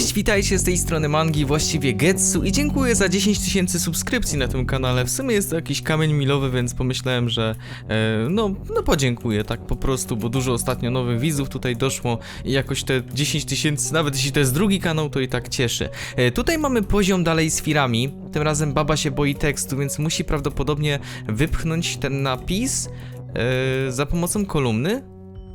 Cześć, witajcie z tej strony Mangi, właściwie Getsu i dziękuję za 10 tysięcy subskrypcji na tym kanale. W sumie jest to jakiś kamień milowy, więc pomyślałem, że e, no, no podziękuję tak po prostu, bo dużo ostatnio nowych widzów tutaj doszło i jakoś te 10 tysięcy, nawet jeśli to jest drugi kanał, to i tak cieszy. E, tutaj mamy poziom dalej z firami, tym razem baba się boi tekstu, więc musi prawdopodobnie wypchnąć ten napis e, za pomocą kolumny.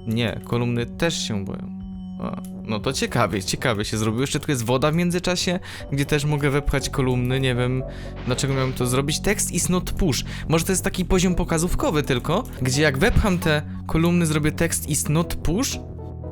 Nie, kolumny też się boją. A, no to ciekawie, ciekawie się zrobiło. Jeszcze tu jest woda w międzyczasie, gdzie też mogę wepchać kolumny. Nie wiem, dlaczego miałem to zrobić. Text is not push. Może to jest taki poziom pokazówkowy tylko, gdzie jak wepcham te kolumny, zrobię text is not push,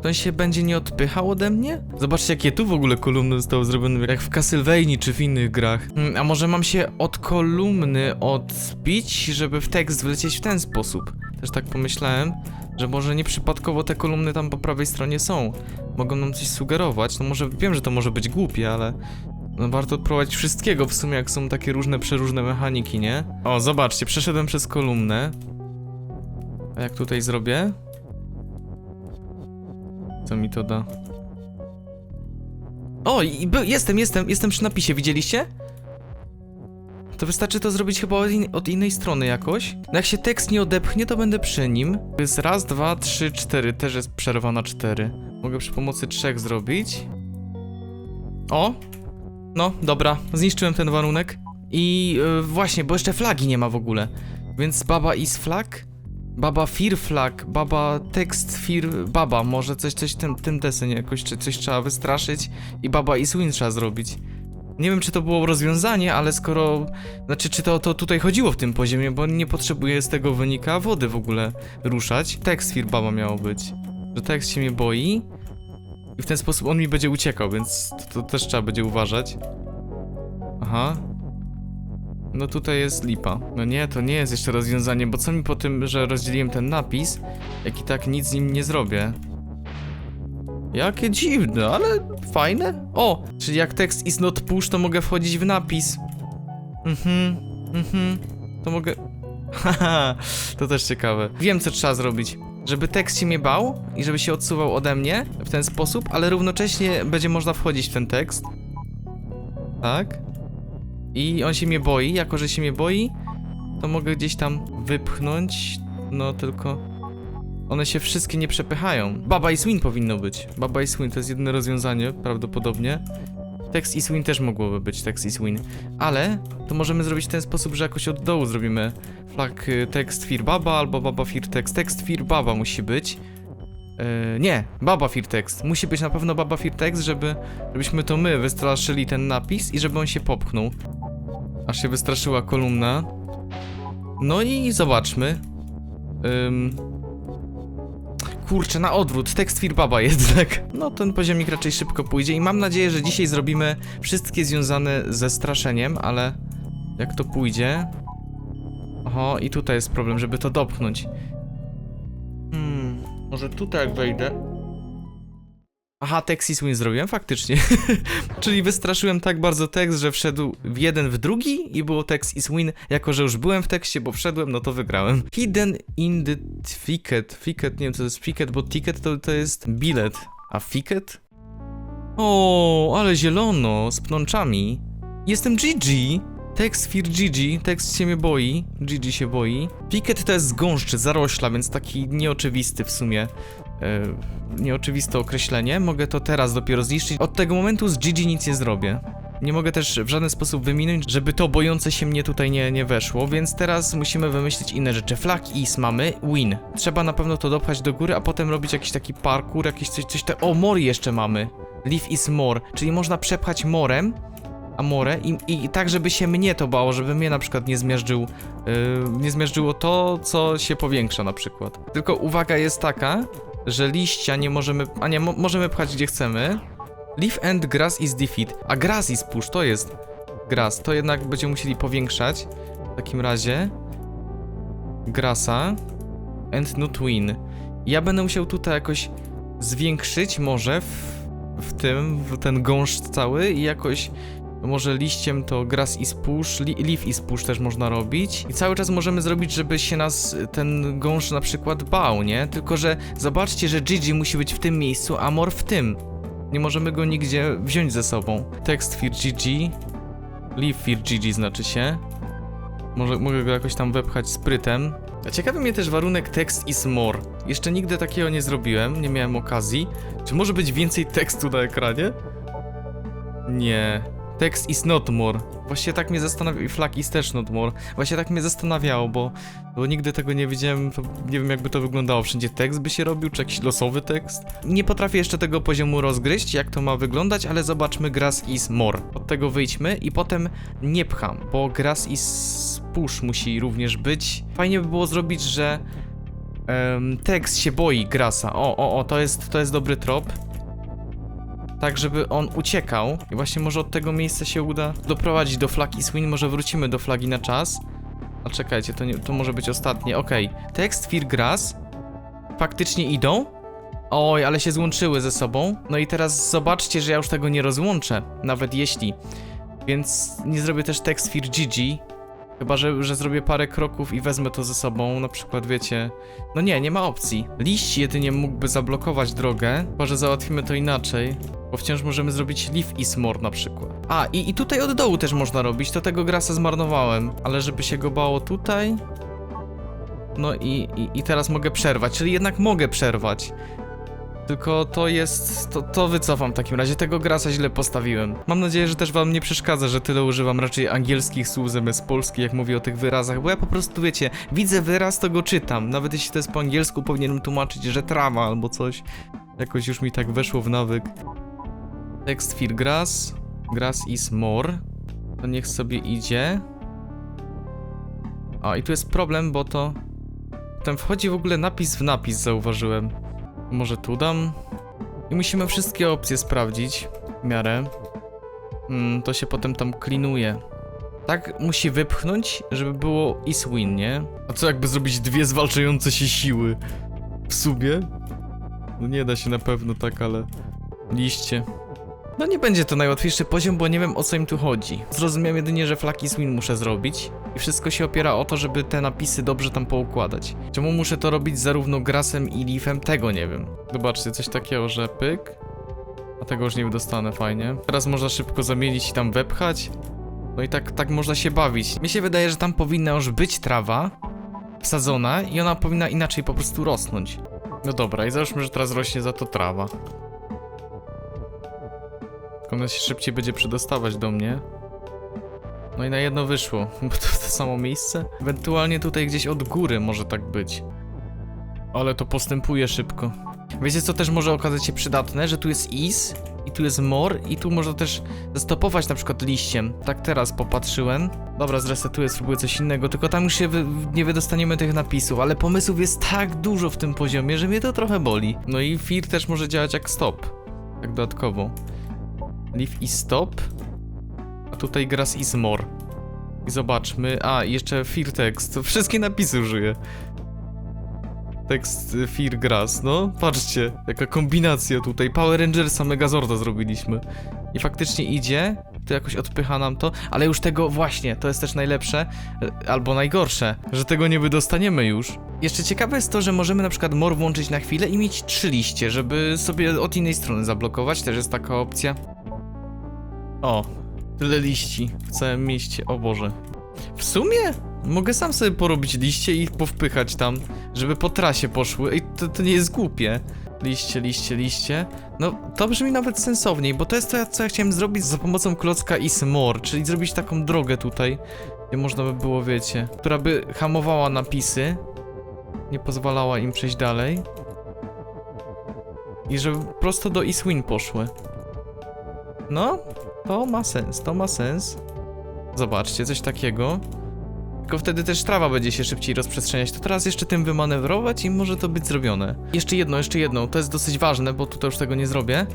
to on się będzie nie odpychał ode mnie? Zobaczcie, jakie tu w ogóle kolumny zostały zrobione, jak w Castlevanii czy w innych grach. Hmm, a może mam się od kolumny odbić, żeby w tekst wlecieć w ten sposób? Też tak pomyślałem, że może nieprzypadkowo te kolumny tam po prawej stronie są. Mogą nam coś sugerować. No może wiem, że to może być głupie, ale no warto próbować wszystkiego w sumie, jak są takie różne, przeróżne mechaniki, nie? O, zobaczcie, przeszedłem przez kolumnę. A jak tutaj zrobię? Co mi to da? O, i jestem, jestem, jestem przy napisie, widzieliście? To wystarczy to zrobić chyba od, in, od innej strony jakoś. No jak się tekst nie odepchnie, to będę przy nim. To jest raz, dwa, trzy, cztery. Też jest przerwa na cztery. Mogę przy pomocy trzech zrobić. O! No, dobra. Zniszczyłem ten warunek. I yy, właśnie, bo jeszcze flagi nie ma w ogóle. Więc baba is flag? Baba fear flag, baba text fear, baba, może coś, coś tym, tym desenie jakoś, czy coś trzeba wystraszyć i baba is win trzeba zrobić. Nie wiem, czy to było rozwiązanie, ale skoro. Znaczy, czy to, to tutaj chodziło w tym poziomie, bo nie potrzebuję z tego wynika wody w ogóle ruszać. Tekst Firbaba miało być. Że tekst się mnie boi. I w ten sposób on mi będzie uciekał, więc to, to też trzeba będzie uważać. Aha. No tutaj jest lipa. No nie, to nie jest jeszcze rozwiązanie, bo co mi po tym, że rozdzieliłem ten napis, jak i tak nic z nim nie zrobię. Jakie dziwne, ale fajne. O, czyli jak tekst is not push, to mogę wchodzić w napis. Mhm, mhm, to mogę... Haha, to też ciekawe. Wiem, co trzeba zrobić. Żeby tekst się mnie bał i żeby się odsuwał ode mnie w ten sposób, ale równocześnie będzie można wchodzić w ten tekst. Tak. I on się mnie boi, jako że się mnie boi, to mogę gdzieś tam wypchnąć, no tylko... One się wszystkie nie przepychają. Baba i Swing powinno być. Baba i Swing to jest jedyne rozwiązanie, prawdopodobnie. Text i Swing też mogłoby być Text i Swing. Ale to możemy zrobić w ten sposób, że jakoś od dołu zrobimy flag y, text fear baba albo baba fear text. Text fear baba musi być. Yy, nie, baba fear text. Musi być na pewno baba fear text, żeby, żebyśmy to my wystraszyli ten napis i żeby on się popchnął. Aż się wystraszyła kolumna. No i zobaczmy. Ym, Kurczę, na odwrót, tekst Firbaba jednak. No, ten poziomik raczej szybko pójdzie i mam nadzieję, że dzisiaj zrobimy wszystkie związane ze straszeniem, ale jak to pójdzie... Oho, i tutaj jest problem, żeby to dopchnąć. Hmm, może tutaj jak wejdę... Aha, tekst i swing zrobiłem, faktycznie. Czyli wystraszyłem tak bardzo tekst, że wszedł w jeden w drugi i było tekst is win. Jako, że już byłem w tekście, bo wszedłem, no to wygrałem. Hidden in the ticket. Ticket, nie wiem co to jest ticket, bo ticket to, to jest bilet. A ticket? O, ale zielono, z pnączami. Jestem GG. Tekst Fear GG, tekst się mnie boi, GG się boi. Piket to jest gąszczy, zarośla, więc taki nieoczywisty w sumie. E, nieoczywiste określenie. Mogę to teraz dopiero zniszczyć. Od tego momentu z GG nic nie zrobię. Nie mogę też w żaden sposób wyminąć, żeby to bojące się mnie tutaj nie, nie weszło, więc teraz musimy wymyślić inne rzeczy. Flag is mamy, win. Trzeba na pewno to dopchać do góry, a potem robić jakiś taki parkour, jakiś coś, coś te... O, more jeszcze mamy. Leave is more, czyli można przepchać morem, a more i, i tak, żeby się mnie to bało, żeby mnie na przykład nie zmierzył, yy, nie zmierzyło to, co się powiększa na przykład. Tylko uwaga jest taka, że liścia nie możemy, a nie, mo możemy pchać gdzie chcemy. Leaf and grass is defeat, a grass is push, to jest grass, to jednak będziemy musieli powiększać. W takim razie grassa and not win. Ja będę musiał tutaj jakoś zwiększyć może w, w tym, w ten gąszcz cały i jakoś może liściem to grass is push, li, leaf is push też można robić. I cały czas możemy zrobić, żeby się nas ten gąszcz na przykład bał, nie? Tylko, że zobaczcie, że Gigi musi być w tym miejscu, a Mor w tym. Nie możemy go nigdzie wziąć ze sobą. Tekst fir GG. Leave fir GG znaczy się. Może mogę go jakoś tam wepchać sprytem. A ciekawy mnie też warunek text is more. Jeszcze nigdy takiego nie zrobiłem, nie miałem okazji. Czy może być więcej tekstu na ekranie? Nie. Text is not more. Właśnie tak mnie zastanawiało i flag is też not more. Właśnie tak mnie zastanawiało, bo, bo nigdy tego nie widziałem, nie wiem jakby to wyglądało. Wszędzie tekst by się robił, czy jakiś losowy tekst. Nie potrafię jeszcze tego poziomu rozgryźć, jak to ma wyglądać, ale zobaczmy grass is more. Od tego wyjdźmy i potem nie pcham, bo grass is push musi również być. Fajnie by było zrobić, że em, tekst się boi grasa. O, o, o, to jest, to jest dobry trop tak żeby on uciekał i właśnie może od tego miejsca się uda doprowadzić do flagi swing, może wrócimy do flagi na czas. A czekajcie, to, nie, to może być ostatnie, okej. Tekst, Fear Grass faktycznie idą. Oj, ale się złączyły ze sobą. No i teraz zobaczcie, że ja już tego nie rozłączę, nawet jeśli. Więc nie zrobię też tekst GG. Chyba, że, że zrobię parę kroków i wezmę to ze sobą, na przykład wiecie... No nie, nie ma opcji. Liść jedynie mógłby zablokować drogę, chyba, że załatwimy to inaczej. Bo wciąż możemy zrobić leaf is more na przykład. A, i, i tutaj od dołu też można robić, to tego grasa zmarnowałem. Ale żeby się go bało tutaj... No i, i, i teraz mogę przerwać, czyli jednak mogę przerwać. Tylko to jest. To, to wycofam w takim razie. Tego grasa źle postawiłem. Mam nadzieję, że też wam nie przeszkadza, że tyle używam raczej angielskich słów zamiast polskich, jak mówię o tych wyrazach, bo ja po prostu wiecie, widzę wyraz, to go czytam. Nawet jeśli to jest po angielsku, powinienem tłumaczyć, że trawa albo coś. Jakoś już mi tak weszło w nawyk. Text fear grass. Grass is more. To niech sobie idzie. A i tu jest problem, bo to. Tam wchodzi w ogóle napis w napis, zauważyłem. Może tu dam? I musimy wszystkie opcje sprawdzić w miarę. Mm, to się potem tam klinuje. Tak musi wypchnąć, żeby było is win, nie? A co jakby zrobić dwie zwalczające się siły? W sumie? No nie da się na pewno tak, ale... Liście. No nie będzie to najłatwiejszy poziom, bo nie wiem o co im tu chodzi. Zrozumiałem jedynie, że flag is win muszę zrobić. I wszystko się opiera o to, żeby te napisy dobrze tam poukładać. Czemu muszę to robić zarówno grasem i leafem? Tego nie wiem. Zobaczcie, coś takiego, że pyk. A tego już nie dostanę, fajnie. Teraz można szybko zamienić i tam wepchać. No i tak, tak można się bawić. Mi się wydaje, że tam powinna już być trawa wsadzona i ona powinna inaczej po prostu rosnąć. No dobra, i załóżmy, że teraz rośnie za to trawa. Tylko ona się szybciej będzie przedostawać do mnie. No i na jedno wyszło, bo to w to samo miejsce. Ewentualnie tutaj gdzieś od góry może tak być. Ale to postępuje szybko. Wiecie co też może okazać się przydatne? Że tu jest is i tu jest more i tu można też zastopować na przykład liściem. Tak teraz popatrzyłem. Dobra, zresetuję, spróbuję coś innego, tylko tam już się wy nie wydostaniemy tych napisów, ale pomysłów jest tak dużo w tym poziomie, że mnie to trochę boli. No i fear też może działać jak stop. Tak dodatkowo. Leave i stop. Tutaj grass is more. I zobaczmy. A, jeszcze fear text. Wszystkie napisy użyję. Tekst y, fear grass, no. Patrzcie, jaka kombinacja tutaj. Power Rangersa Megazorda zrobiliśmy. I faktycznie idzie. To jakoś odpycha nam to, ale już tego właśnie, to jest też najlepsze, y, albo najgorsze, że tego nie wydostaniemy już. Jeszcze ciekawe jest to, że możemy na przykład mor włączyć na chwilę i mieć trzy liście, żeby sobie od innej strony zablokować, też jest taka opcja. O, tyle liści w całym mieście, o Boże. W sumie mogę sam sobie porobić liście i ich powpychać tam, żeby po trasie poszły. Ej, to, to nie jest głupie. Liście, liście, liście. No, to brzmi nawet sensowniej, bo to jest to, co ja chciałem zrobić za pomocą klocka i smor, czyli zrobić taką drogę tutaj, gdzie można by było, wiecie, która by hamowała napisy, nie pozwalała im przejść dalej. I żeby prosto do Iswin poszły. No, to ma sens, to ma sens. Zobaczcie, coś takiego. Tylko wtedy też trawa będzie się szybciej rozprzestrzeniać. To teraz jeszcze tym wymanewrować i może to być zrobione. Jeszcze jedno, jeszcze jedno. To jest dosyć ważne, bo tutaj już tego nie zrobię.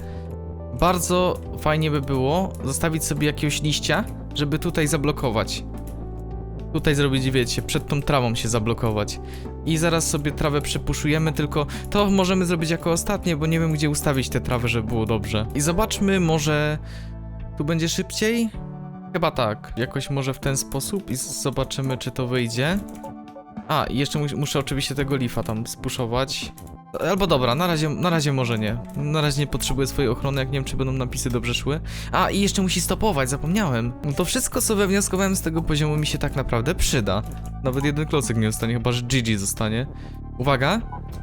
Bardzo fajnie by było zostawić sobie jakiegoś liścia, żeby tutaj zablokować. Tutaj zrobić, wiecie, przed tą trawą się zablokować. I zaraz sobie trawę przypuszujemy, tylko to możemy zrobić jako ostatnie, bo nie wiem gdzie ustawić te trawy, żeby było dobrze. I zobaczmy, może tu będzie szybciej? Chyba tak. Jakoś może w ten sposób i zobaczymy, czy to wyjdzie. A, i jeszcze mus muszę oczywiście tego lifa tam spuszować. Albo dobra, na razie, na razie może nie. Na razie nie potrzebuję swojej ochrony, jak nie wiem, czy będą napisy dobrze szły. A, i jeszcze musi stopować, zapomniałem. No to wszystko, co wywnioskowałem z tego poziomu, mi się tak naprawdę przyda. Nawet jeden klocek nie zostanie, chyba że GG zostanie. Uwaga.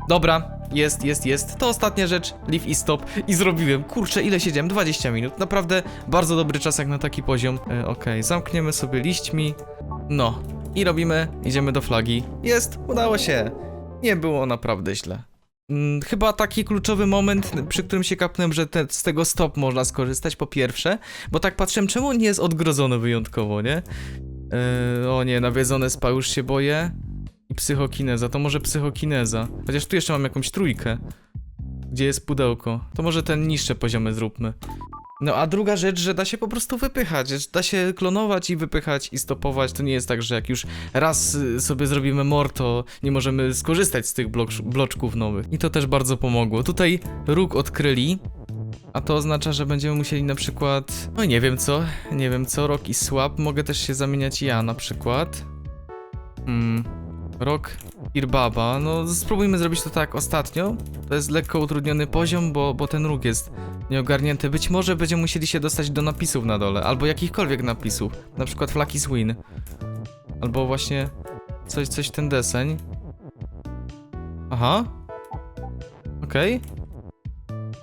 Dobra, jest, jest, jest. To ostatnia rzecz. Leave i stop. I zrobiłem. Kurczę, ile siedziałem? 20 minut. Naprawdę bardzo dobry czas jak na taki poziom. E, Okej, zamkniemy sobie liśćmi. No. I robimy. Idziemy do flagi. Jest, udało się. Nie było naprawdę źle. Mm, Chyba taki kluczowy moment, przy którym się kapnąłem, że te, z tego stop można skorzystać, po pierwsze, bo tak patrzyłem, czemu nie jest odgrodzony wyjątkowo, nie? Yy, o nie, nawiedzone spa, już się boję. I psychokineza, to może psychokineza. Chociaż tu jeszcze mam jakąś trójkę. Gdzie jest pudełko? To może ten niższe poziomy zróbmy. No a druga rzecz, że da się po prostu wypychać, że da się klonować i wypychać i stopować. To nie jest tak, że jak już raz y, sobie zrobimy mor, to nie możemy skorzystać z tych bloczków nowych. I to też bardzo pomogło. Tutaj róg odkryli, a to oznacza, że będziemy musieli na przykład... No nie wiem co, nie wiem co, rok i swap. Mogę też się zamieniać ja na przykład. Hmm, rok Irbaba, no spróbujmy zrobić to tak ostatnio. To jest lekko utrudniony poziom, bo, bo ten róg jest nieogarnięty. Być może będziemy musieli się dostać do napisów na dole, albo jakichkolwiek napisów. Na przykład Flag is win. Albo właśnie coś, coś ten deseń. Aha. Okej.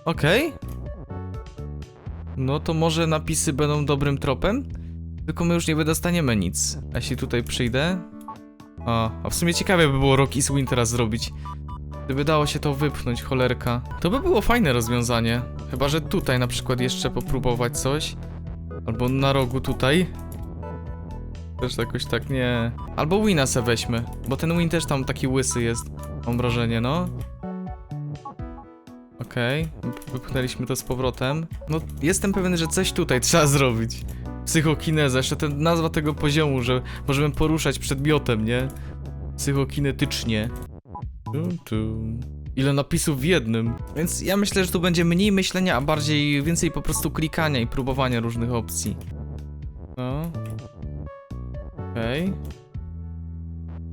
Okej. No to może napisy będą dobrym tropem? Tylko my już nie wydostaniemy nic. A jeśli tutaj przyjdę... A, a w sumie ciekawie by było Rock is Win teraz zrobić. Gdyby dało się to wypchnąć, cholerka. To by było fajne rozwiązanie. Chyba, że tutaj na przykład jeszcze popróbować coś. Albo na rogu tutaj. Też jakoś tak nie. Albo Wina se weźmy, bo ten Win też tam taki łysy jest. Mam wrażenie, no. Okej, wypchnęliśmy to z powrotem. No, jestem pewien, że coś tutaj trzeba zrobić. Psychokineza, jeszcze ten nazwa tego poziomu, że możemy poruszać przedmiotem, nie? Psychokinetycznie. Ile napisów w jednym. Więc ja myślę, że tu będzie mniej myślenia, a bardziej więcej po prostu klikania i próbowania różnych opcji. No. Okej.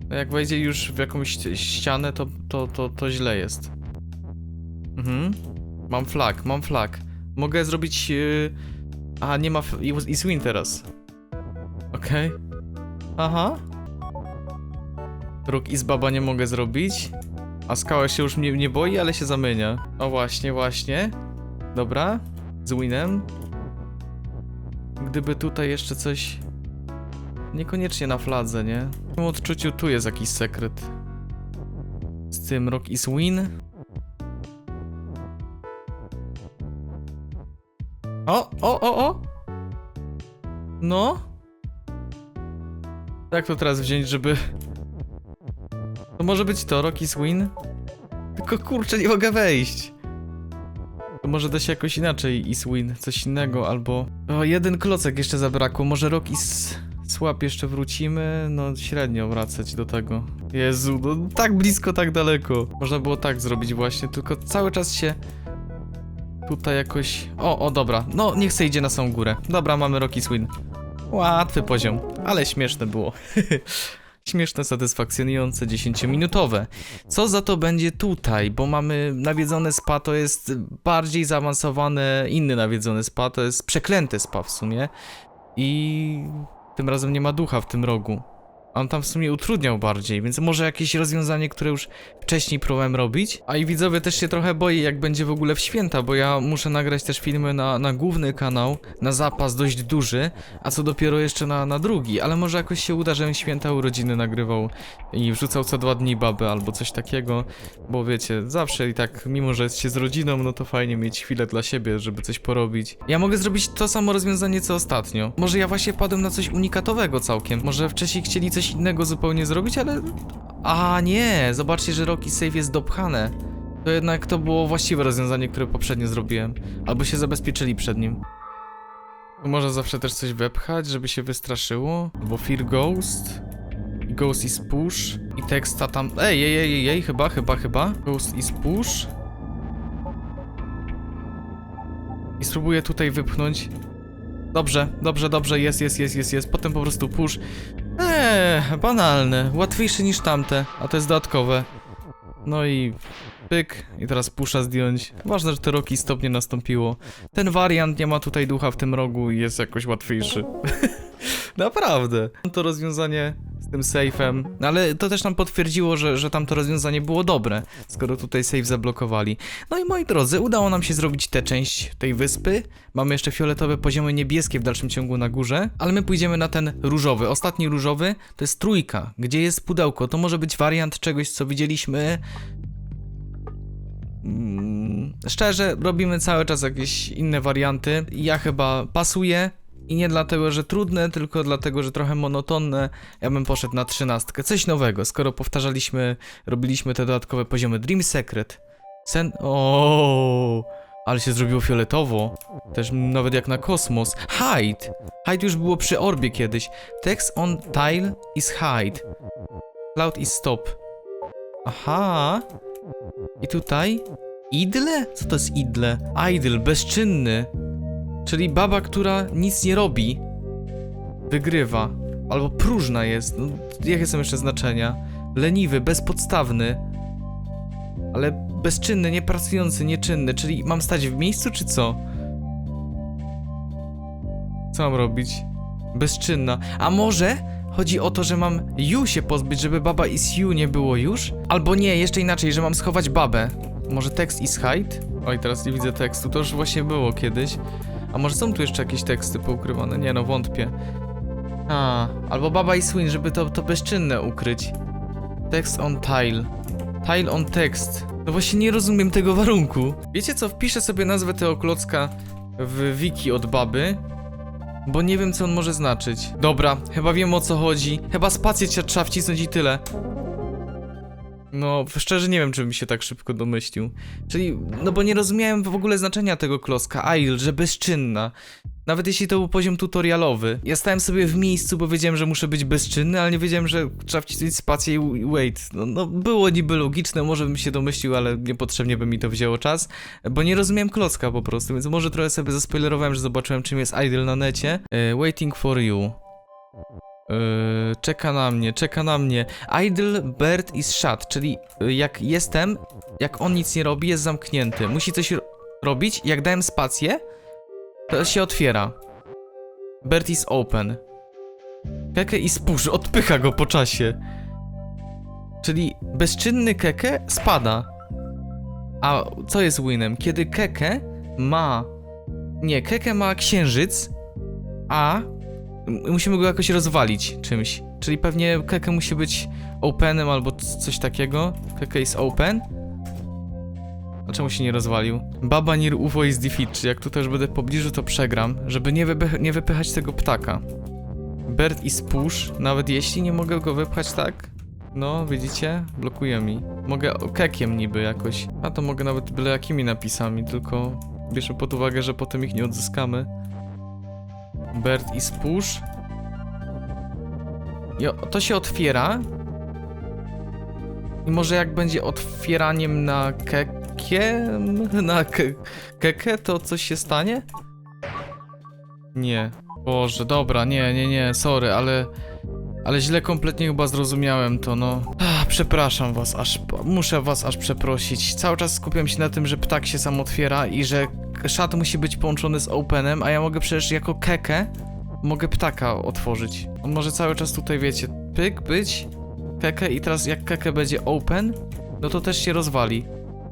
No jak wejdzie już w jakąś ści- ścianę, to, to, to, to źle jest. Mhm. Mam flag, mam flag. Mogę zrobić... Yy... A, nie ma... I swing teraz. Okej. Aha. Róg i z baba nie mogę zrobić. A skała się już mnie nie boi, ale się zamienia. O właśnie, właśnie. Dobra. Z winem. Gdyby tutaj jeszcze coś... Niekoniecznie na fladze, nie? W tym odczuciu tu jest jakiś sekret. Z tym Rock is win. O, o, o, o! No? Jak to teraz wziąć, żeby... To może być to, Rock is win? Tylko kurczę, nie mogę wejść. To może da się jakoś inaczej is win, coś innego, albo... O, jeden klocek jeszcze zabrakło, może Rock is swap jeszcze wrócimy? No, średnio wracać do tego. Jezu, no tak blisko, tak daleko. Można było tak zrobić właśnie, tylko cały czas się... Tutaj jakoś... O, o, dobra. No, niech se idzie na samą górę. Dobra, mamy Rocky Swin. Łatwy poziom, ale śmieszne było. Śmieszne, satysfakcjonujące, 10-minutowe. Co za to będzie tutaj? Bo mamy nawiedzone spa, to jest bardziej zaawansowane, inny nawiedzony spa, to jest przeklęte spa w sumie. I tym razem nie ma ducha w tym rogu. On tam w sumie utrudniał bardziej, więc może jakieś rozwiązanie, które już wcześniej próbowałem robić. A i widzowie też się trochę boję, jak będzie w ogóle w święta, bo ja muszę nagrać też filmy na, na główny kanał, na zapas dość duży, a co dopiero jeszcze na, na drugi. Ale może jakoś się uda, żebym święta urodziny nagrywał i wrzucał co dwa dni baby albo coś takiego, bo wiecie, zawsze i tak, mimo że jest się z rodziną, no to fajnie mieć chwilę dla siebie, żeby coś porobić. Ja mogę zrobić to samo rozwiązanie co ostatnio. Może ja właśnie wpadłem na coś unikatowego całkiem. Może wcześniej chcieli coś innego zupełnie zrobić, ale... A nie, zobaczcie, że Rocky Save jest dopchane. To jednak to było właściwe rozwiązanie, które poprzednio zrobiłem. Albo się zabezpieczyli przed nim. Może zawsze też coś wepchać, żeby się wystraszyło? Albo Fear Ghost? Ghost is push? I teksta tam... Ej, ej, ej, ej, ej, chyba, chyba, chyba. Ghost is push? I spróbuję tutaj wypchnąć. Dobrze, dobrze, dobrze, jest, jest, jest, jest, jest. Potem po prostu push. Eee, banalne. Łatwiejsze niż tamte, a to jest dodatkowe. No i pyk. I teraz pusza zdjąć. Ważne, że te roki stopnie nastąpiło. Ten wariant nie ma tutaj ducha w tym rogu i jest jakoś łatwiejszy. Naprawdę. To rozwiązanie tym safe'em. No ale to też nam potwierdziło, że, że tamto rozwiązanie było dobre, skoro tutaj safe zablokowali. No i moi drodzy, udało nam się zrobić tę część tej wyspy. Mamy jeszcze fioletowe poziomy niebieskie w dalszym ciągu na górze, ale my pójdziemy na ten różowy. Ostatni różowy to jest trójka, gdzie jest pudełko. To może być wariant czegoś, co widzieliśmy Mm, Szczerze, robimy cały czas jakieś inne warianty. Ja chyba pasuję. I nie dlatego, że trudne, tylko dlatego, że trochę monotonne. Ja bym poszedł na trzynastkę. Coś nowego, skoro powtarzaliśmy, robiliśmy te dodatkowe poziomy. Dream Secret. Sen... O, ale się zrobiło fioletowo. Też nawet jak na kosmos. Hide. Hide już było przy orbie kiedyś. Text on tile is hide. Cloud is stop. Aha. I tutaj? Idle? Co to jest idle? Idle, bezczynny. Czyli baba, która nic nie robi, wygrywa. Albo próżna jest. No, jakie są jeszcze znaczenia? Leniwy, bezpodstawny. Ale bezczynny, niepracujący, nieczynny. Czyli mam stać w miejscu, czy co? Co mam robić? Bezczynna. A może chodzi o to, że mam you się pozbyć, żeby baba is you nie było już? Albo nie, jeszcze inaczej, że mam schować babę. Może tekst is hide? Oj, teraz nie widzę tekstu, to już właśnie było kiedyś. A może są tu jeszcze jakieś teksty poukrywane? Nie no, wątpię. A, albo baba i swing, żeby to, to bezczynne ukryć. Text on tile. Tile on text. No właśnie nie rozumiem tego warunku. Wiecie co, wpiszę sobie nazwę tego klocka w wiki od baby, bo nie wiem co on może znaczyć. Dobra, chyba wiem o co chodzi. Chyba spację trze- trzeba wcisnąć i tyle. No, szczerze nie wiem, czy bym się tak szybko domyślił. Czyli, no bo nie rozumiałem w ogóle znaczenia tego klocka. Idle, że bezczynna. Nawet jeśli to był poziom tutorialowy. Ja stałem sobie w miejscu, bo wiedziałem, że muszę być bezczynny, ale nie wiedziałem, że trzeba wcisnąć spację i wait. No, no było niby logiczne, może bym się domyślił, ale niepotrzebnie by mi to wzięło czas, bo nie rozumiałem klocka po prostu, więc może trochę sobie zaspoilerowałem, że zobaczyłem czym jest idle na necie. E, waiting for you. Yy, czeka na mnie, czeka na mnie. Idle bird is shut, czyli y, jak jestem, jak on nic nie robi, jest zamknięty. Musi coś ro- robić. Jak dałem spację, to się otwiera. Bird is open. Keke is push, odpycha go po czasie. Czyli bezczynny keke spada. A co jest winem? Kiedy keke ma. Nie, keke ma księżyc, a Musimy go jakoś rozwalić czymś. Czyli pewnie Keke musi być openem albo coś takiego. Keke is open. A czemu się nie rozwalił? Baba Nir UFO is defeat, czy jak tu też będę w pobliżu, to przegram, żeby nie, wypych- nie wypychać tego ptaka. Bird is push, nawet jeśli nie mogę go wypchać tak. No, widzicie? Blokuje mi. Mogę kekiem niby jakoś. A to mogę nawet byle jakimi napisami, tylko bierzmy pod uwagę, że potem ich nie odzyskamy. Bird is push. I to się otwiera. I może jak będzie otwieraniem na kekie, na ke keke, to coś się stanie? Nie. Boże, dobra, nie, nie, nie, sorry, ale... Ale źle kompletnie chyba zrozumiałem to, no. Ach, przepraszam was, aż... Muszę was aż przeprosić. Cały czas skupiam się na tym, że ptak się sam otwiera i że szat musi być połączony z openem, a ja mogę przecież jako kekę mogę ptaka otworzyć. On może cały czas tutaj, wiecie, pyk być, keke i teraz jak keke będzie open, no to też się rozwali.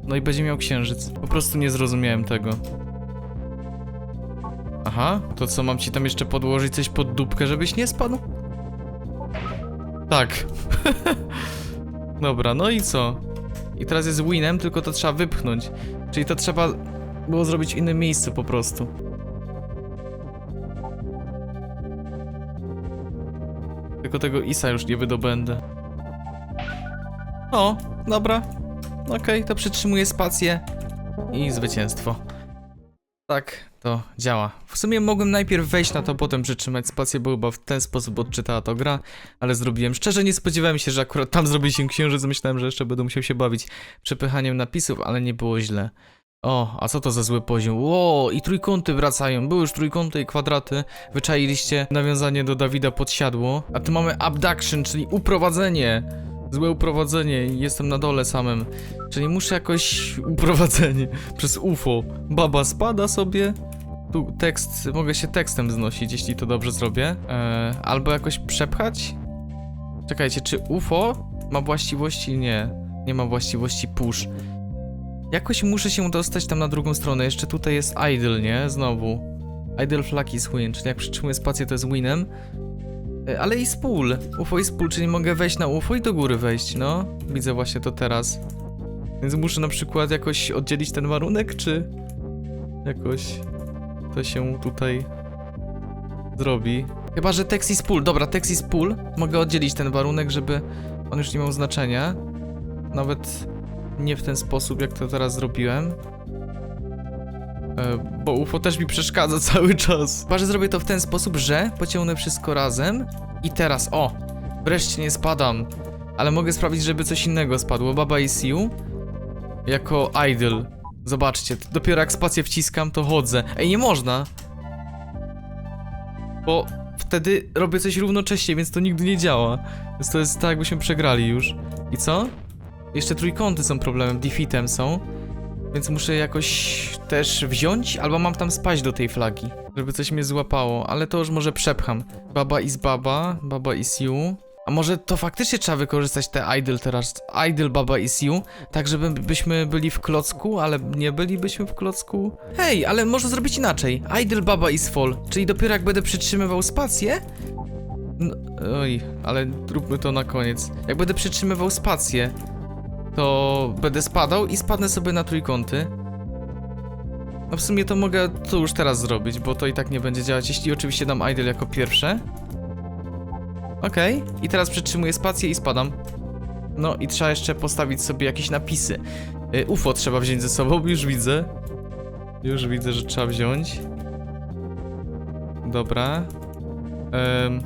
No i będzie miał księżyc. Po prostu nie zrozumiałem tego. Aha, to co, mam ci tam jeszcze podłożyć coś pod dupkę, żebyś nie spadł? Tak. Dobra, no i co? I teraz jest winem, tylko to trzeba wypchnąć. Czyli to trzeba było zrobić w innym miejscu po prostu. Tylko tego Isa już nie wydobędę. O, dobra. Okej, to przytrzymuję spację i zwycięstwo. Tak, to działa. W sumie mogłem najpierw wejść na to, potem przytrzymać spację, bo chyba w ten sposób odczytała to gra, ale zrobiłem. Szczerze nie spodziewałem się, że akurat tam zrobi się księżyc, myślałem, że jeszcze będę musiał się bawić przepychaniem napisów, ale nie było źle. O, a co to za zły poziom? Ło, i trójkąty wracają. Były już trójkąty i kwadraty. Wyczailiście nawiązanie do Dawida Podsiadło. A tu mamy abduction, czyli uprowadzenie. Złe uprowadzenie i jestem na dole samym. Czyli muszę jakoś uprowadzenie przez UFO. Baba spada sobie. Tu tekst, mogę się tekstem znosić, jeśli to dobrze zrobię. E, albo jakoś przepchać? Czekajcie, czy UFO ma właściwości? Nie, nie ma właściwości push. Jakoś muszę się dostać tam na drugą stronę. Jeszcze tutaj jest idle, nie? Znowu. Idle flag is win, czyli jak przytrzymuję spację to jest winem. E, Ale i spool. UFO i spool, czyli mogę wejść na UFO i do góry wejść, no. Widzę właśnie to teraz. Więc muszę na przykład jakoś oddzielić ten warunek, czy jakoś to się tutaj zrobi. Chyba, że text is pool. Dobra, text is pool. Mogę oddzielić ten warunek, żeby on już nie miał znaczenia. Nawet nie w ten sposób, jak to teraz zrobiłem. E, Bo UFO też mi przeszkadza cały czas. Chyba, że zrobię to w ten sposób, że pociągnę wszystko razem i teraz, o! Wreszcie nie spadam. Ale mogę sprawić, żeby coś innego spadło. Baba is you jako idol. Zobaczcie, dopiero jak spację wciskam, to chodzę. Ej, nie można! Bo wtedy robię coś równocześnie, więc to nigdy nie działa. Więc to jest tak, jakbyśmy przegrali już. I co? Jeszcze trójkąty są problemem, defeatem są. Więc muszę jakoś też wziąć, albo mam tam spaść do tej flagi, żeby coś mnie złapało, ale to już może przepcham. Baba is baba, baba is you. A może to faktycznie trzeba wykorzystać te idle teraz, idle baba is you, tak żeby byśmy byli w klocku, ale nie bylibyśmy w klocku? Hej, ale może zrobić inaczej. Idle baba is fall, czyli dopiero jak będę przytrzymywał spację, no, oj, ale róbmy to na koniec. Jak będę przytrzymywał spację, to będę spadał i spadnę sobie na trójkąty. No w sumie to mogę to już teraz zrobić, bo to i tak nie będzie działać, jeśli oczywiście dam idle jako pierwsze. Okej, i teraz przytrzymuję spację i spadam. No i trzeba jeszcze postawić sobie jakieś napisy. Y, UFO trzeba wziąć ze sobą, już widzę. Już widzę, że trzeba wziąć. Dobra. Ym,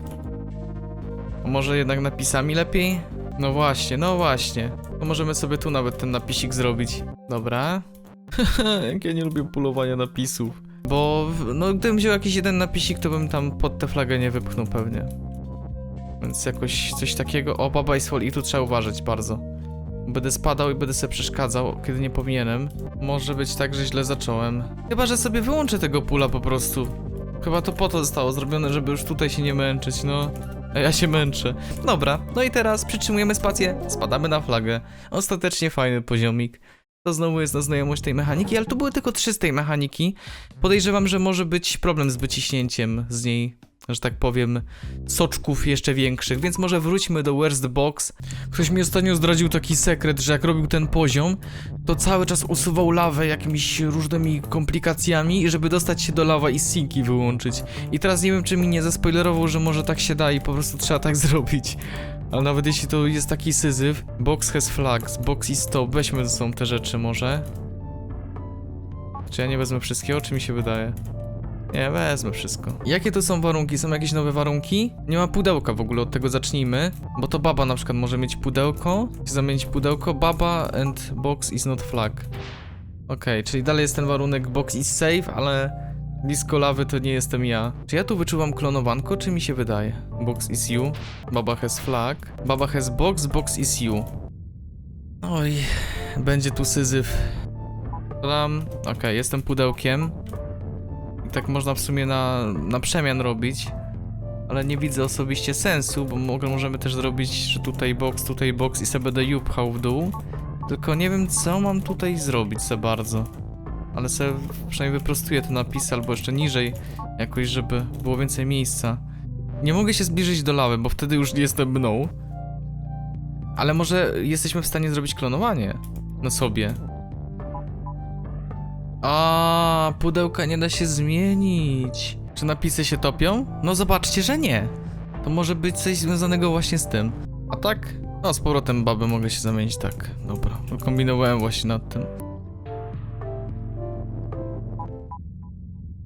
może jednak napisami lepiej? No właśnie, no właśnie. To możemy sobie tu nawet ten napisik zrobić. Dobra. Jak ja nie lubię pulowania napisów. Bo, no gdybym wziął jakiś jeden napisik, to bym tam pod tę flagę nie wypchnął pewnie. Więc jakoś coś takiego. O, baba i swol i tu trzeba uważać bardzo. Będę spadał i będę sobie przeszkadzał, kiedy nie powinienem. Może być tak, że źle zacząłem. Chyba, że sobie wyłączę tego pula po prostu. Chyba to po to zostało zrobione, żeby już tutaj się nie męczyć, no. A ja się męczę. Dobra, no i teraz przytrzymujemy spację, spadamy na flagę. Ostatecznie fajny poziomik. To znowu jest na znajomość tej mechaniki, ale to były tylko trzy z tej mechaniki. Podejrzewam, że może być problem z wyciśnięciem z niej, że tak powiem, soczków jeszcze większych, więc może wróćmy do the Box. Ktoś mi ostatnio zdradził taki sekret, że jak robił ten poziom, to cały czas usuwał lawę jakimiś różnymi komplikacjami, żeby dostać się do lawa i sinki wyłączyć. I teraz nie wiem, czy mi nie zaspoilerował, że może tak się da i po prostu trzeba tak zrobić. Ale nawet jeśli to jest taki syzyf, box has flags, box is stop, weźmy ze sobą te rzeczy może. Czy ja nie wezmę wszystkiego, czy mi się wydaje? Nie, wezmę wszystko. Jakie to są warunki? Są jakieś nowe warunki? Nie ma pudełka w ogóle, od tego zacznijmy. Bo to baba na przykład może mieć pudełko. Zamienić pudełko, baba and box is not flag. Okej, czyli dalej jest ten warunek box is safe, ale blisko lawy to nie jestem ja. Czy ja tu wyczuwam klonowanko, czy mi się wydaje? Box is you, baba has flag, baba has box, box is you. Oj, będzie tu syzyf. Tam, okej, jestem pudełkiem. Tak można w sumie na, na przemian robić. Ale nie widzę osobiście sensu, bo mogę, możemy też zrobić, że tutaj box, tutaj box i sobie będę ju pchał w dół. Tylko nie wiem, co mam tutaj zrobić za bardzo. Ale sobie przynajmniej wyprostuję te napisy, albo jeszcze niżej, jakoś, żeby było więcej miejsca. Nie mogę się zbliżyć do lawy, bo wtedy już jestem mną. Ale może jesteśmy w stanie zrobić klonowanie na sobie. A, pudełka nie da się zmienić. Czy napisy się topią? No zobaczcie, że nie. To może być coś związanego właśnie z tym. A tak? No, z powrotem babę mogę się zamienić tak. Dobra, kombinowałem właśnie nad tym.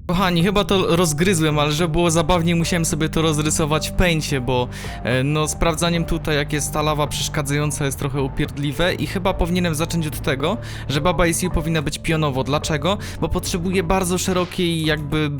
Kochani, chyba to rozgryzłem, ale żeby było zabawniej, musiałem sobie to rozrysować w pęcie, bo e, no sprawdzaniem tutaj, jak jest ta lawa przeszkadzająca jest trochę upierdliwe i chyba powinienem zacząć od tego, że Baba Is powinna być pionowo. Dlaczego? Bo potrzebuje bardzo szerokiej jakby...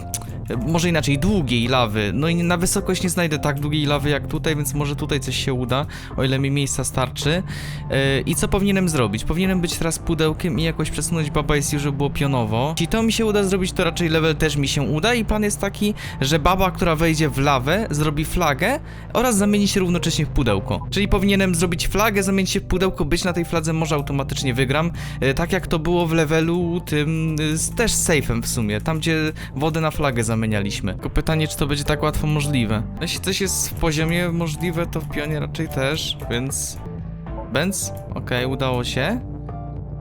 Może inaczej, długiej lawy. No i na wysokość nie znajdę tak długiej lawy jak tutaj, więc może tutaj coś się uda, o ile mi miejsca starczy. E, I co powinienem zrobić? Powinienem być teraz pudełkiem i jakoś przesunąć Baba Is żeby było pionowo. Jeśli to mi się uda zrobić, to raczej level też mi się uda i plan jest taki, że baba, która wejdzie w lawę, zrobi flagę oraz zamieni się równocześnie w pudełko. Czyli powinienem zrobić flagę, zamienić się w pudełko, być na tej fladze, może automatycznie wygram. E, tak jak to było w levelu tym e, z, też safe'em w sumie, tam gdzie wodę na flagę zamienialiśmy. Tylko pytanie, czy to będzie tak łatwo możliwe. Jeśli coś jest w poziomie możliwe, to w pionie raczej też, więc... Benz? Okej, udało się.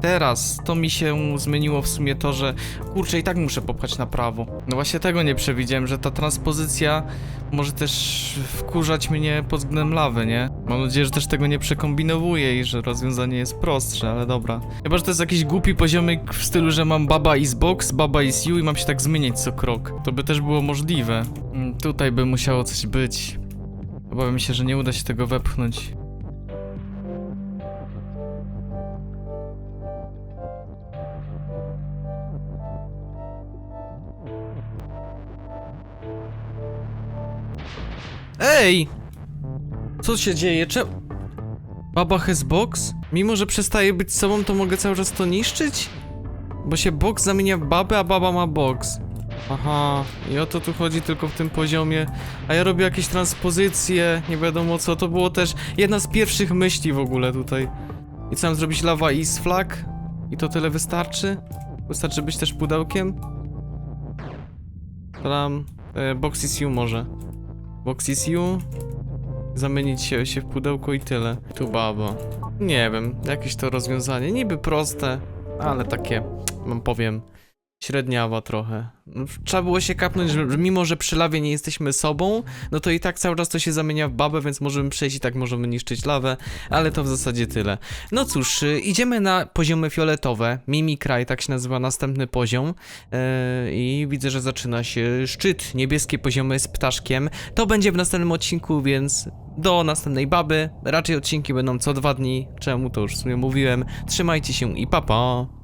Teraz to mi się zmieniło w sumie to, że kurczę i tak muszę popchać na prawo. No właśnie tego nie przewidziałem, że ta transpozycja może też wkurzać mnie pod względem lawy, nie? Mam nadzieję, że też tego nie przekombinowuję i że rozwiązanie jest prostsze, ale dobra. Chyba, że to jest jakiś głupi poziomek w stylu, że mam baba is box, baba is you i mam się tak zmieniać co krok. To by też było możliwe. Mm, tutaj by musiało coś być. Obawiam się, że nie uda się tego wepchnąć. Ej! Co się dzieje? Czemu... Baba has box? Mimo, że przestaje być sobą, to mogę cały czas to niszczyć? Bo się box zamienia w babę, a baba ma box. Aha, i o to tu chodzi tylko w tym poziomie. A ja robię jakieś transpozycje, nie wiadomo co. To było też jedna z pierwszych myśli w ogóle tutaj. I co mam zrobić? Lawa i z flag? I to tyle wystarczy? Wystarczy być też pudełkiem? Tam, e, box is you może. Box is you. Zamienić się, się w pudełko i tyle. Tu baba. Nie wiem, jakieś to rozwiązanie. Niby proste, ale takie, mam powiem, średniawa trochę. No, Trzeba było się kapnąć, że mimo, że przy lawie nie jesteśmy sobą, no to i tak cały czas to się zamienia w babę, więc możemy przejść i tak możemy niszczyć lawę, ale to w zasadzie tyle. No cóż, y, idziemy na poziomy fioletowe. Mimi Kraj, tak się nazywa następny poziom. Yy, I widzę, że zaczyna się szczyt. Niebieskie poziomy z ptaszkiem. To będzie w następnym odcinku, więc do następnej baby. Raczej odcinki będą co dwa dni. Czemu to już w sumie mówiłem. Trzymajcie się i papa. Pa.